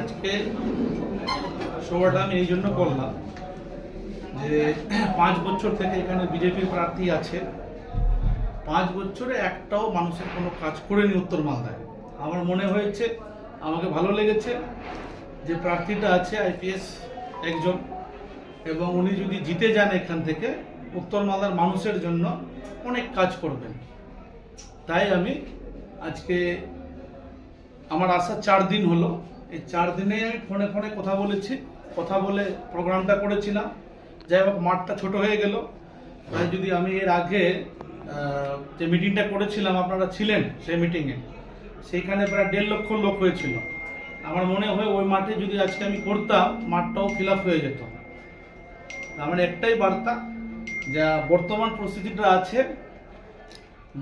আজকে সভাটা আমি এই জন্য করলাম যে পাঁচ বছর থেকে এখানে বিজেপির প্রার্থী আছে। পাঁচ বছরে একটাও মানুষের কোনো কাজ করেনি উত্তর মালদায় আমার মনে হয়েছে, আমাকে ভালো লেগেছে যে প্রার্থীটা আছে, আইপিএস একজন, এবং উনি যদি জিতে যান এখান থেকে উত্তর মালদার মানুষের জন্য অনেক কাজ করবেন। তাই আমি আজকে আমার আসা চার দিন হলো এই চার দিনে ফোনে ফোনে কথা বলেছি। কথা বলে প্রোগ্রামটা করেছিলাম। যাই হোক, মাঠটা ছোট হয়ে গেল। তাই যদি আমি এর আগে যে মিটিংটা করেছিলাম, আপনারা ছিলেন সেই মিটিংয়ে সেইখানে প্রায় দেড় লক্ষ লোক হয়েছিল। আমার মনে হয় ওই মাঠে যদি আজকে আমি করতাম, মাঠটাও ফিল হয়ে যেত। আমার একটাই বার্তা, যা বর্তমান পরিস্থিতিটা আছে,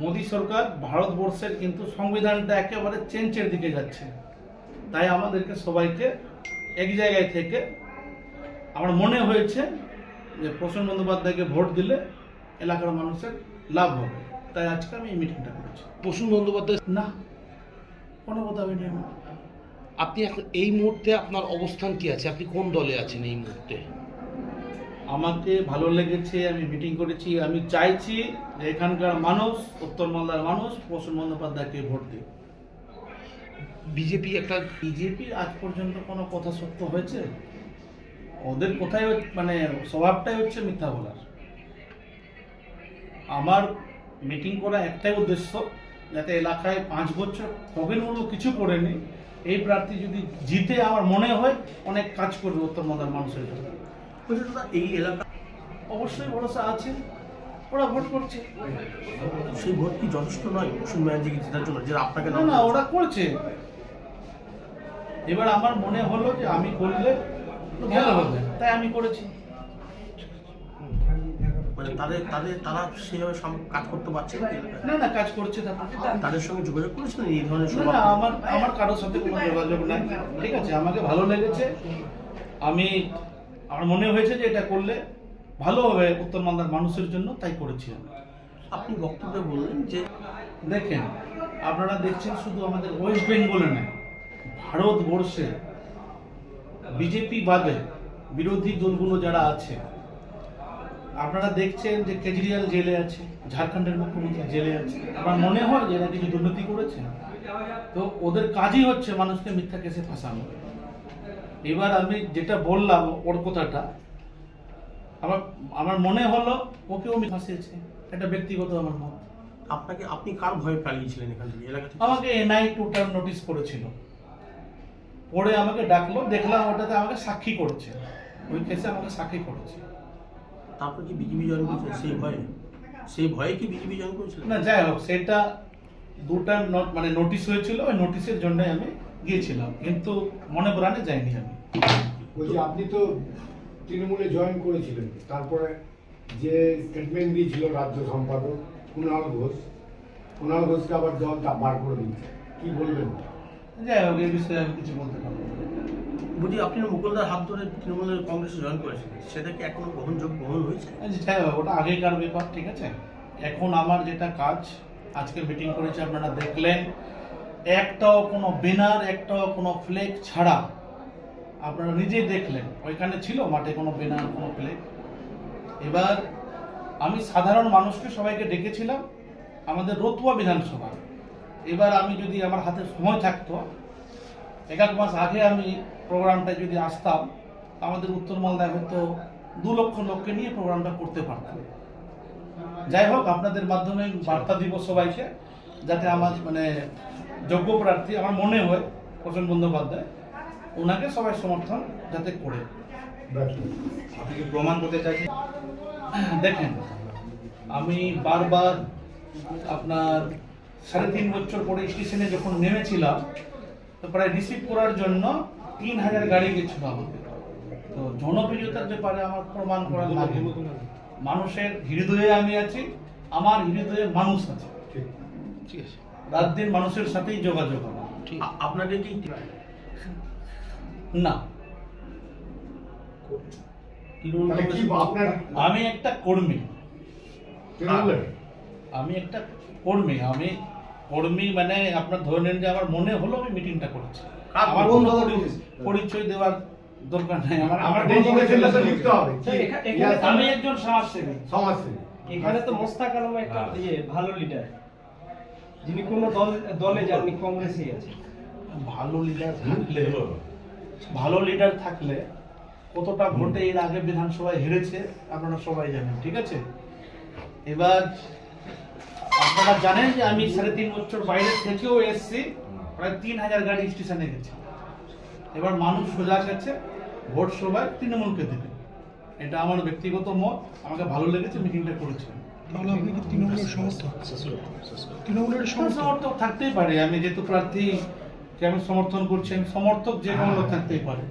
মোদী সরকার ভারতবর্ষের কিন্তু সংবিধানটা একেবারে চেঞ্জের দিকে যাচ্ছে। তাই আমাদেরকে সবাইকে এক জায়গায় থেকে আমার মনে হয়েছে যে প্রসন্ন বন্দ্যোপাধ্যায়কে ভোট দিলে এলাকার মানুষের লাভ হবে। তাই আজকে আমি এই মিটিংটা করেছি। প্রসূন বন্দ্যোপাধ্যায় না কোনো কথা হয়নি আমার। আপনি এখন এই মুহূর্তে আপনার অবস্থান কি আছে? আপনি কোন দলে আছেন এই মুহূর্তে? আমাকে ভালো লেগেছে আমি মিটিং করেছি। আমি চাইছি যে এখানকার মানুষ উত্তর মালদার মানুষ প্রসন্ন বন্দ্যোপাধ্যায়কে ভোট দিক। বিজেপি একটা বিজেপি আজ পর্যন্ত কোনো কথা সত্য হয়েছে? ওদের কোথায় মানে স্বভাবটাই হচ্ছে মিথ্যা বলার। আমার মিটিং করা একটাই উদ্দেশ্য যাতে এলাকায় পাঁচ বছর খগেনমূলক কিছু করেনি এই প্রার্থী যদি জিতে আমার মনে হয় অনেক কাজ করবে উত্তর মালদার মানুষের জন্য। এই এলাকা অবশ্যই ভরসা আছে। ওরা ভোট করছে। সেই ভোট কি যথেষ্ট নয়? ব্যানার্জিকে জেতার জন্য যেটা আপনাকে না না ওরা করছে। এবার আমার মনে হলো যে আমি করলে ভালো হবে। তাই আমি করেছি। মানে তাদের তাদের তারা সেভাবে কাজ করতে পারছে না না না কাজ করছে তারা। তাদের সঙ্গে যোগাযোগ করেছিলেন এই ধরনের না, না আমার আমার কারোর সাথে কোনো যোগাযোগ নাই। ঠিক আছে আমাকে ভালো লেগেছে। আমি আমার মনে হয়েছে যে এটা করলে ভালো হবে উত্তর মালদার মানুষের জন্য তাই করেছি আমি। আপনি বক্তব্যে বললেন যে দেখেন আপনারা দেখছেন শুধু আমাদের ওয়েস্ট বেঙ্গলে নয়। ভারতবর্ষে বিজেপি বাদে বিরোধী দলগুলো যারা আছে আপনারা দেখছেন যে কেজরিওয়াল জেলে আছে ঝাড়খণ্ডের মুখ্যমন্ত্রী জেলে আছে। আমার মনে হয় যে এরা কিছু দুর্নীতি করেছে। তো ওদের কাজই হচ্ছে মানুষকে মিথ্যা কেসে ফাঁসানো। এবার আমি যেটা বললাম ওর কথাটা আমার আমার মনে হলো ওকেও আমি ফাঁসিয়েছে। এটা ব্যক্তিগত আমার মত। আপনাকে আপনি কার ভয়ে পালিয়েছিলেন এখান থেকে? এলাকা আমাকে এনআই টুটার নোটিশ করেছিল। পরে আমাকে ডাকলো দেখলাম ওটাতে আমাকে সাক্ষী করেছে। ওই কেসে আমাকে সাক্ষী করেছে। তারপর কি বিজেপি জয়েন করেছেন সেই ভয়ে? সেই ভয়ে কি বিজেপি জয়েন করেছিলেন না যাই হোক সেটা দুটা নোট মানে নোটিশ হয়েছিল ওই নোটিশের জন্য আমি গিয়েছিলাম। কিন্তু মনে প্রাণে যাইনি আমি। বলছি আপনি তো তৃণমূলে জয়েন করেছিলেন। তারপরে যে স্টেটমেন্ট দিয়েছিল রাজ্য সম্পাদক কুণাল ঘোষ কুণাল ঘোষকে আবার দল তা বার করে দিচ্ছে কি বলবেন? যাই হোক এই বিষয়ে আমি কিছু বলতে পারব। বুঝি আপনি মুকুলদার হাত ধরে তৃণমূলের কংগ্রেসে জয়েন সেটা কি এখনও গ্রহণযোগ্য গ্রহণ হয়েছে? হোক ওটা আগেকার ব্যাপার ঠিক আছে? এখন আমার যেটা কাজ আজকে মিটিং করেছে আপনারা দেখলেন একটাও কোনো ব্যানার একটাও কোনো ফ্লেক ছাড়া আপনারা নিজেই দেখলেন। ওইখানে ছিল মাঠে কোনো ব্যানার কোনো ফ্লেক এবার আমি সাধারণ মানুষকে সবাইকে ডেকেছিলাম আমাদের রতুয়া বিধানসভা। এবার আমি যদি আমার হাতে সময় থাকতো এক এক মাস আগে আমি প্রোগ্রামটা যদি আসতাম আমাদের উত্তর মালদায় হয়তো দু লক্ষ লোককে নিয়ে প্রোগ্রামটা করতে পারতাম যাই হোক আপনাদের মাধ্যমে বার্তা দিব সবাইকে যাতে আমার মানে যোগ্য প্রার্থী আমার মনে হয় প্রসন্ন বন্দ্যোপাধ্যায় ওনাকে সবাই সমর্থন যাতে করে ব্যাস। আপনি কি প্রমাণ করতে চাইছেন দেখেন আমি বারবার আপনার সাড়ে তিন বছর পরে স্টেশনে যখন নেমেছিলাম তো প্রায় রিসিভ করার জন্য তিন হাজার গাড়ি গেছিল আমাকে। তো জনপ্রিয়তার ব্যাপারে আমার প্রমাণ করার লাগে। মানুষের হৃদয়ে আমি আছি আমার হৃদয়ে মানুষ আছে। ঠিক আছে। রাত দিন মানুষের সাথেই যোগাযোগ আপনাকে কি না। আমি একটা কর্মী। আমি একটা কর্মী আমি কর্মী মানে আপনার ধরে নেন যে আমার মনে হলো আমি মিটিংটা করেছি। আমার কোনো পরিচয় দেওয়ার দরকার নাই আমার আমার লিখতে হবে। আমি একজন সমাজসেবী। সমাজসেবী। এখানে তো মোস্তাক আলম একটা ইয়ে ভালো লিডার যিনি কোন দল দলে যাননি কংগ্রেসেই আছে। ভালো লিডার থাকলে ভালো লিডার থাকলে কতটা ভোটে এর আগে বিধানসভায় হেরেছে আপনারা সবাই জানেন ঠিক আছে? এবার আপনারা জানেন যে আমি সাড়ে তিন বছর বাইরে থেকেও এসছি প্রায় তিন হাজার গাড়ি স্টেশনে গেছে। এবার মানুষ সোজা গেছে ভোট সভায় তৃণমূলকে দেবে। এটা আমার ব্যক্তিগত মত আমাকে ভালো লেগেছে মিটিংটা করেছি। তাহলে আপনি কি তৃণমূলের সমর্থক? তৃণমূলের সমর্থক? সমর্থক থাকতেই পারে। আমি যেহেতু প্রার্থী আমি সমর্থন করছি আমি সমর্থক যে কোনো থাকতেই পারে।